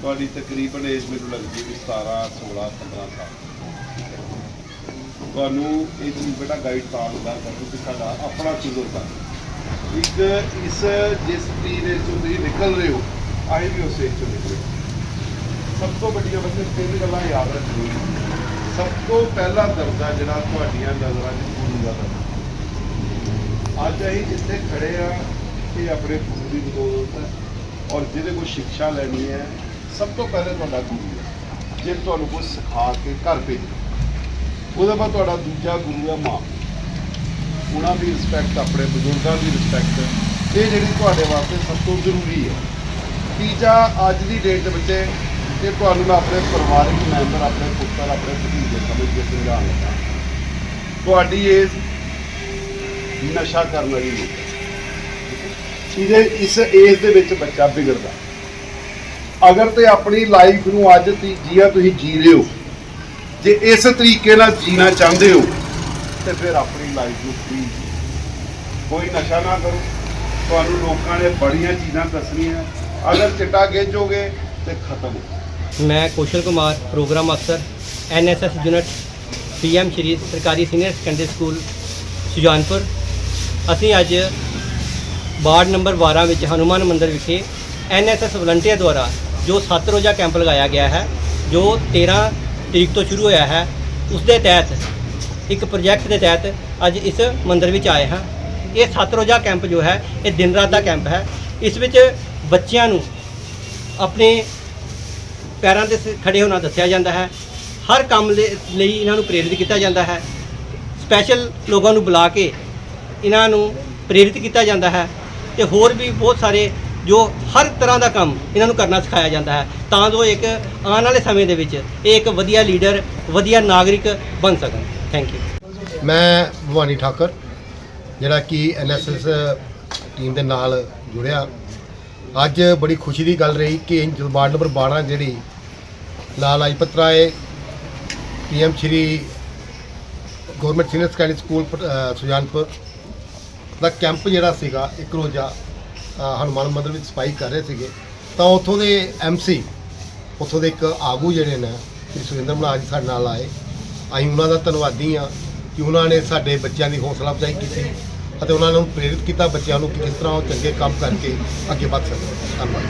ਤੁਹਾਡੀ ਤਕਰੀਬਨ ਏਜ ਮੈਨੂੰ ਲੱਗਦੀ ਵੀ 17 16 15 ਸਾਲ। ਤੁਹਾਨੂੰ ਇਹ ਚੀਜ਼ ਬੇਟਾ ਗਾਈਡ ਤਾਂ ਹੁੰਦਾ ਕਰੋ ਕਿ ਸਾਡਾ ਆਪਣਾ ਤਜਰਬਾ ਇੱਕ ਇਸ ਜਿਸ ਤੀਰ ਚੋਂ ਤੁਸੀਂ ਨਿਕਲ ਰਹੇ ਹੋ, ਆਏ ਵੀ ਉਸੇ ਚੋਂ ਨਿਕਲੇ ਸਭ ਤੋਂ ਵੱਡੀਆਂ ਬੱਚੇ ਤਿੰਨ ਗੱਲਾਂ ਯਾਦ ਰੱਖੋ ਸਭ ਤੋਂ ਪਹਿਲਾ ਦਰਜਾ ਜਿਹੜਾ ਤੁਹਾਡੀਆਂ ਨਜ਼ਰਾਂ 'ਚ ਗੁਰੂ ਦਾ ਦਰਜਾ ਅੱਜ ਅਸੀਂ ਜਿੱਥੇ ਖੜੇ ਆ ਇਹ ਆਪਣੇ ਗੁਰੂ ਦੀ ਬਦੌਲਤ ਹੈ। ਔਰ ਜਿਹਦੇ ਕੋਲ ਸਿੱਖਿਆ ਲੈਣੀ ਹੈ ਸਭ ਤੋਂ ਪਹਿਲੇ ਤੁਹਾਡਾ ਗੁਰੂ ਹੈ। ਜੇ ਤੁਹਾਨੂੰ ਕੁਝ ਸਿਖਾ ਕੇ ਘਰ ਭੇਜੇ, ਉਹਦੇ ਬਾਅਦ ਤੁਹਾਡਾ ਦੂਜਾ ਗੁਰੂ ਹੈ ਮਾਂ। ਉਹਨਾਂ ਦੀ ਰਿਸਪੈਕਟ ਆਪਣੇ ਬਜ਼ੁਰਗਾਂ ਦੀ ਰਿਸਪੈਕਟ ਇਹ ਜਿਹੜੀ ਤੁਹਾਡੇ ਵਾਸਤੇ ਸਭ ਤੋਂ ਜ਼ਰੂਰੀ ਹੈ। ਤੀਜਾ, ਅੱਜ ਦੀ ਡੇਟ ਦੇ ਬੱਚੇ ਇਹ ਤੁਹਾਨੂੰ ਮੈਂ ਆਪਣੇ ਪਰਿਵਾਰਕ ਮੈਂਬਰ, ਆਪਣੇ ਪੁੱਤਰ, ਆਪਣੇ ਭਤੀਜੇ ਸਮਝ ਕੇ ਸਮਝਾਉਣ ਲੱਗਾ। ਤੁਹਾਡੀ ਏਜ ਨਸ਼ਾ ਕਰਨ ਵਾਲੀ ਨਹੀਂ ਇਹਦੇ ਇਸ ਏਜ ਦੇ ਵਿੱਚ ਬੱਚਾ ਵਿਗੜਦਾ। ਅਗਰ ਤੇ ਆਪਣੀ ਲਾਈਫ ਨੂੰ ਅੱਜ ਤੀ ਜੀਆ ਤੁਸੀਂ ਜੀ ਰਹੇ ਹੋ, ਜੇ ਇਸ ਤਰੀਕੇ ਨਾਲ ਜੀਣਾ ਚਾਹੁੰਦੇ ਹੋ, ਤੇ ਫਿਰ ਆਪਣੀ ਲਾਈਫ ਨੂੰ ਫ੍ਰੀ ਕੋਈ ਨਸ਼ਾ ਨਾ ਕਰੋ। ਤੁਹਾਨੂੰ ਲੋਕਾਂ ਨੇ ਬੜੀਆਂ ਚੀਜ਼ਾਂ ਦੱਸਣੀਆਂ। ਅਗਰ ਚਿੱਟਾ ਗੇਜੋਗੇ ਤੇ ਖਤਮ। ਮੈਂ ਕੌਸ਼ਲ ਕੁਮਾਰ, ਪ੍ਰੋਗਰਾਮ ਅਫਸਰ, ਐਨਐਸਐਸ ਯੂਨਿਟ, ਪੀਐਮ ਸ਼੍ਰੀ ਸਰਕਾਰੀ ਸੀਨੀਅਰ ਸੈਕੰਡਰੀ ਸਕੂਲ, ਸੁਜਾਨਪੁਰ। ਅਸੀਂ ਅੱਜ ਵਾਰਡ ਨੰਬਰ 12 ਵਿੱਚ ਹਨੂਮਾਨ ਮੰਦਿਰ ਵਿਖੇ ਐਨਐਸਐਸ ਵਲੰਟੀਅਰ ਦੁਆਰਾ ਜੋ ਸੱਤ ਰੋਜ਼ਾ ਕੈਂਪ ਲਗਾਇਆ ਗਿਆ ਹੈ, ਜੋ 13 ਤਰੀਕ ਤੋਂ ਸ਼ੁਰੂ ਹੋਇਆ ਹੈ ਉਸ ਦੇ ਤਹਿਤ, ਇੱਕ ਪ੍ਰੋਜੈਕਟ ਦੇ ਤਹਿਤ ਅੱਜ ਇਸ ਮੰਦਿਰ ਵਿੱਚ ਆਏ ਹਾਂ। ਇਹ ਸੱਤ ਰੋਜ਼ਾ ਕੈਂਪ ਜੋ ਹੈ, ਇਹ ਦਿਨ ਰਾਤ ਦਾ ਕੈਂਪ ਹੈ। ਇਸ ਵਿੱਚ ਬੱਚਿਆਂ ਨੂੰ ਆਪਣੇ ਪੈਰਾਂ ਤੇ ਸ- ਖੜੇ ਹੋਣਾ ਦੱਸਿਆ ਜਾਂਦਾ ਹੈ। ਹਰ ਕੰਮ ਦੇ ਲਈ ਇਹਨਾਂ ਨੂੰ ਪ੍ਰੇਰਿਤ ਕੀਤਾ ਜਾਂਦਾ ਹੈ। ਸਪੈਸ਼ਲ ਲੋਕਾਂ ਨੂੰ ਬੁਲਾ ਕੇ ਇਹਨਾਂ ਨੂੰ ਪ੍ਰੇਰਿਤ ਕੀਤਾ ਜਾਂਦਾ ਹੈ। ਤੇ ਹੋਰ ਵੀ ਬਹੁਤ ਸਾਰੇ ਜੋ ਹਰ ਤਰ੍ਹਾਂ ਦਾ ਕੰਮ ਇਹਨਾਂ ਨੂੰ ਕਰਨਾ ਸਿਖਾਇਆ ਜਾਂਦਾ ਹੈ, ਤਾਂ ਜੋ ਇੱਕ ਆਉਣ ਵਾਲੇ ਸਮੇਂ ਦੇ ਵਿੱਚ ਇਹ ਇੱਕ ਵਧੀਆ ਲੀਡਰ, ਵਧੀਆ ਨਾਗਰਿਕ ਬਣ ਸਕਣ। ਥੈਂਕ ਯੂ ਮੈਂ ਭਵਾਨੀ ਠਾਕਰ, ਜਿਹੜਾ ਕਿ ਐਨਐਸਐਸ ਟੀਮ ਦੇ ਨਾਲ ਜੁੜਿਆ। ਅੱਜ ਬੜੀ ਖੁਸ਼ੀ ਦੀ ਗੱਲ ਰਹੀ ਕਿ ਵਾਰਡ ਨੰਬਰ 12 ਜਿਹੜੀ Lal Lajpat Rai PM Shri government senior secondary school Sujanpur ਦਾ ਕੈਂਪ ਜਿਹੜਾ ਸੀਗਾ, ਇੱਕ ਰੋਜ਼ਾ ਹਨੂਮਾਨ ਮੰਦਿਰ ਵਿੱਚ ਸਫ਼ਾਈ ਕਰ ਰਹੇ ਸੀਗੇ। ਤਾਂ ਉੱਥੋਂ ਦੇ ਐਮਸੀ ਉੱਥੋਂ ਦੇ ਇੱਕ ਆਗੂ ਜਿਹੜੇ ਨੇ, ਸ੍ਰੀ ਸੁਰਿੰਦਰ ਮਹਾਰਾਜ ਸਾਡੇ ਨਾਲ ਆਏ। ਅਸੀਂ ਉਹਨਾਂ ਦਾ ਧੰਨਵਾਦੀ ਆ ਕਿ ਉਹਨਾਂ ਨੇ ਸਾਡੇ ਬੱਚਿਆਂ ਦੀ ਹੌਸਲਾ ਅਫਜ਼ਾਈ ਕੀਤੀ ਅਤੇ ਉਹਨਾਂ ਨੂੰ ਪ੍ਰੇਰਿਤ ਕੀਤਾ ਬੱਚਿਆਂ ਨੂੰ ਕਿ ਕਿਸ ਤਰ੍ਹਾਂ ਉਹ ਚੰਗੇ ਕੰਮ ਕਰਕੇ ਅੱਗੇ ਵੱਧ ਸਕਣ। ਧੰਨਵਾਦ